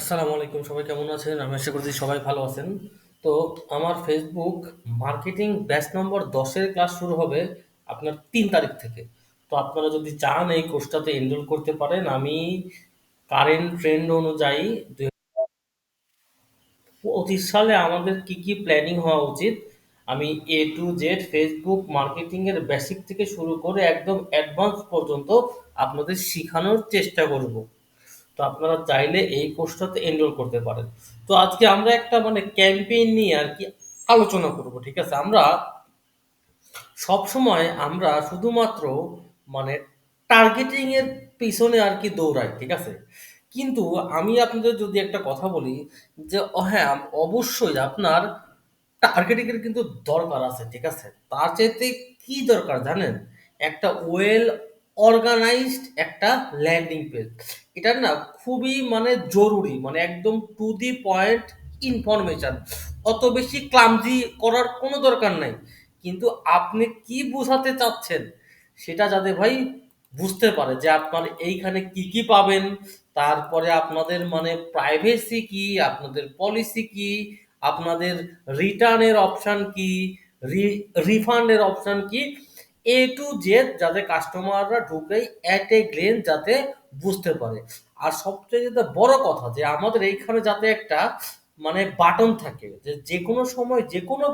আসসালামু আলাইকুম, সবাই কেমন আছেন? আমি আশা করছি সবাই ভালো আছেন। তো আমার ফেসবুক মার্কেটিং ব্যাচ নম্বর দশের ক্লাস শুরু হবে আপনার তিন তারিখ থেকে। তো আপনারা যদি চান এই কোর্সটাতে এনরোল করতে পারেন, আমি কারেন্ট ট্রেন্ড অনুযায়ী দুই পঁচিশ সালে আমাদের কি কি প্ল্যানিং হওয়া উচিত, আমি A to Z Facebook marketing এর বেসিক থেকে শুরু করে একদম অ্যাডভান্স পর্যন্ত আপনাদের শেখানোর চেষ্টা করব। তো আপনারা চাইলে এই কোর্সটাতে এনরোল করতে পারেন। তো আজকে আমরা একটা মানে ক্যাম্পেইন নিয়ে আর কি আলোচনা করব, ঠিক আছে? আমরা সব সময় আমরা শুধুমাত্র মানে টার্গেটিং এর পিছনে আর কি দৌড়াই, ঠিক আছে? কিন্তু আমি আপনাদের যদি একটা কথা বলি যে হ্যাঁ অবশ্যই আপনার টার্গেটিং এর কিন্তু দরকার আছে, ঠিক আছে? তার চাইতে কি দরকার জানেন? একটা ওয়েল অর্গানাইজড একটা ল্যান্ডিং পেজ এটা না খুবই মানে জরুরি মানে একদম টু দি পয়েন্ট ইনফরমেশন অত বেশি ক্লামজি করার কোনো দরকার নাই। কিন্তু আপনি কি বোঝাতে চাচ্ছেন সেটা যাতে ভাই বুঝতে পারে যে আপনার এইখানে কি কি পাবেন, তারপরে আপনাদের মানে প্রাইভেসি কি, আপনাদের পলিসি কি, আপনাদের রিটার্নের অপশন কি রিফান্ডের অপশান কি এ টু জেড যাতে কাস্টমাররা ঢুকেই অ্যাট এ গ্লেন যাতে বুঝতে পারে। আর সবচেয়ে যেটা বড় কথা যে, আমাদের এইখানে যাতে একটা মানে বাটন থাকে যে যে কোনো সময় যে কোনো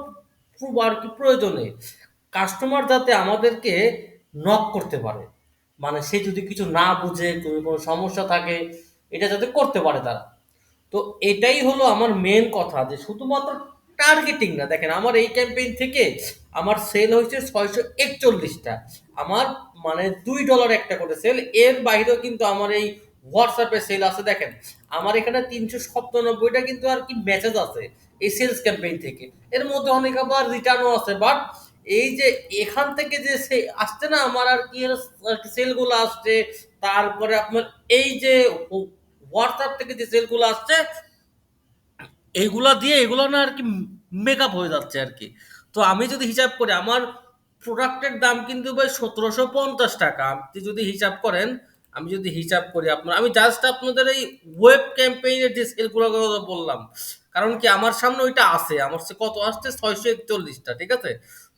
আর কি প্রয়োজনে কাস্টমার যাতে আমাদেরকে নক করতে পারে। মানে সে যদি কিছু না বুঝে যদি কোনো সমস্যা থাকে, এটা যাতে করতে পারে তারা। তো এটাই হলো আমার মেন কথা যে, শুধুমাত্র টার্গেটিং না। দেখেন, আমার এই ক্যাম্পেইন থেকে আমার সেল হয়েছে ছয়শো একচল্লিশটা। আমার মানে দুই ডলার একটা করে সেল এর বাইরেও কিন্তু আমার এই হোয়াটসঅ্যাপে সেল আছে। দেখেন, আমার এখানে তিনশো সপ্তানব্বইটা কিন্তু আর কি মেসেজ আছে এই সেলস ক্যাম্পেইন থেকে। এর মধ্যে অনেক আবার রিটার্নও আছে বাট এই যে এখান থেকে যে সে আসছে না, আমার আর কি সেলগুলো আসছে। তারপরে আপনার এই যে হোয়াটসঅ্যাপ থেকে যে সেলগুলো আসছে এইগুলা দিয়ে এগুলো না আর কি মেকআপ হয়ে যাচ্ছে আর কি। তো আমি যদি হিসাব করি, আমার প্রোডাক্টের দাম কিন্তু ভাই সতেরোশো পঞ্চাশ টাকা। আপনি যদি হিসাব করেন, আমি যদি হিসাব করি আপনার, আমি জাস্ট আপনাদের এই ওয়েব ক্যাম্পেইনের যে সেলগুলো কথা বললাম। কারণ কি আমার সামনে ওইটা আছে, আমার সে কত আসছে? ছয়শো একচল্লিশটা, ঠিক আছে?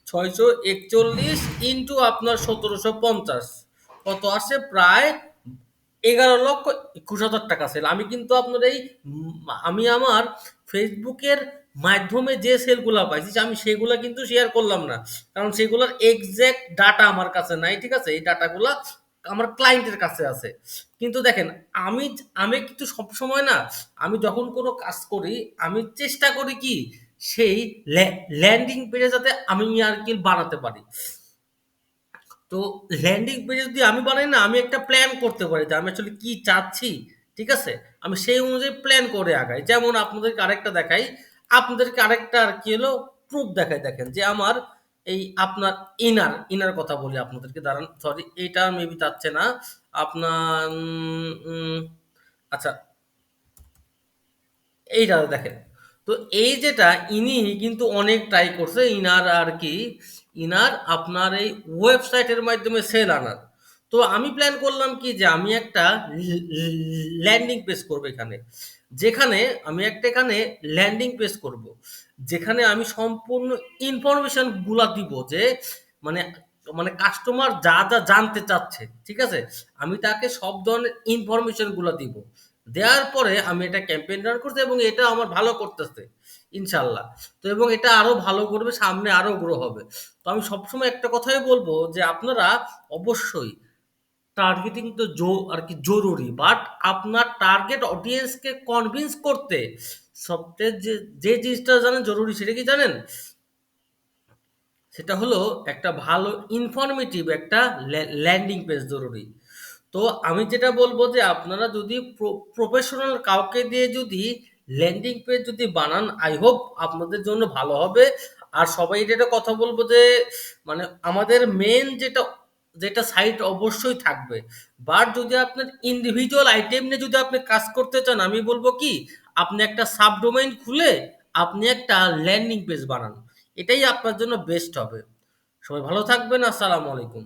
ছয়শো একচল্লিশ ইন্টু আপনার সতেরোশো পঞ্চাশ। কত আসে? প্রায় এগারো লক্ষ একুশ হাজার টাকা সেল আমি কিন্তু আপনার এই আমি আমার ফেসবুকের মাধ্যমে যে সেলগুলো পাইছি, আমি সেগুলো কিন্তু শেয়ার করলাম না। কারণ সেগুলোর এক্সাক্ট ডাটা আমার কাছে নাই, ঠিক আছে? এই ডাটাগুলা আমার ক্লায়েন্টের কাছে আছে। কিন্তু দেখেন, আমি আমি কিন্তু সবসময় না, আমি যখন কোনো কাজ করি, আমি চেষ্টা করি কি, সেই ল্যান্ডিং পেজে যাতে আমি আর কি বানাতে পারি। তো ল্যান্ডিং পেজ যদি আমি বানাই না, আমি একটা প্ল্যান করতে পারি যে আমি আসলে কি চাচ্ছি, ঠিক আছে? আমি সেই অনুযায়ী প্ল্যান করে আগাই। যেমন আপনাদেরকে আরেকটা দেখাই। আপনাদেরকে আরেকটা আর কি হলো প্রুফ দেখাই দেখেন যে আমার এই আপনার ইনার ইনার কথা বলি আপনাদেরকে, দাঁড়ান সরি এইটা মেবি চাচ্ছে না। আপনার আচ্ছা এইটা দেখেন। তো এই যেটা ইনি কিন্তু অনেক ট্রাই করছে, ইনার আর কি, ইনার আপনার এই ওয়েবসাইটের মাধ্যমে সেল আনার। তো আমি প্ল্যান করলাম কি যে আমি একটা ল্যান্ডিং পেজ করব এখানে। যেখানে আমি একটা এখানে ল্যান্ডিং পেজ করব। যেখানে আমি সম্পূর্ণ ইনফরমেশনগুলা দিব যে মানে মানে কাস্টমার যা যা জানতে চাচ্ছে, ঠিক আছে? আমি তাকে সব ধরনের ইনফরমেশনগুলা দিব। দেওয়ার পরে আমি এটা ক্যাম্পেইন রান করছি এবং এটা আমার ভালো করতেছে, ইনশাল্লাহ। তো এবং এটা আরও ভালো করবে, সামনে আরও গ্রো হবে। তো আমি সবসময় একটা কথাই বলব যে আপনারা অবশ্যই টার্গেটিং তো জো, আর কি জরুরি বাট আপনার টার্গেট অডিয়েন্সকে কনভিন্স করতে সবচেয়ে যে যে জিনিসটা জানেন জরুরি, সেটা কি জানেন? সেটা হলো একটা ভালো ইনফরমেটিভ একটা ল্যান্ডিং পেজ জরুরি। তো আমি যেটা বলব যে আপনারা যদি প্রফেশনাল কাউকে দিয়ে যদি ল্যান্ডিং পেজ যদি বানান আই হোপ আপনাদের জন্য ভালো হবে। আর সবাই এটা কথা বলব যে মানে আমাদের মেন যেটা যেটা সাইট অবশ্যই থাকবে। বাট যদি আপনার ইন্ডিভিজুয়াল আইটেম নিয়ে যদি আপনি কাজ করতে চান, আমি বলব কি, আপনি একটা সাবডোমেইন খুলে আপনি একটা ল্যান্ডিং পেজ বানান। এটাই আপনার জন্য বেস্ট হবে। সবাই ভালো থাকবেন, আসসালামু আলাইকুম।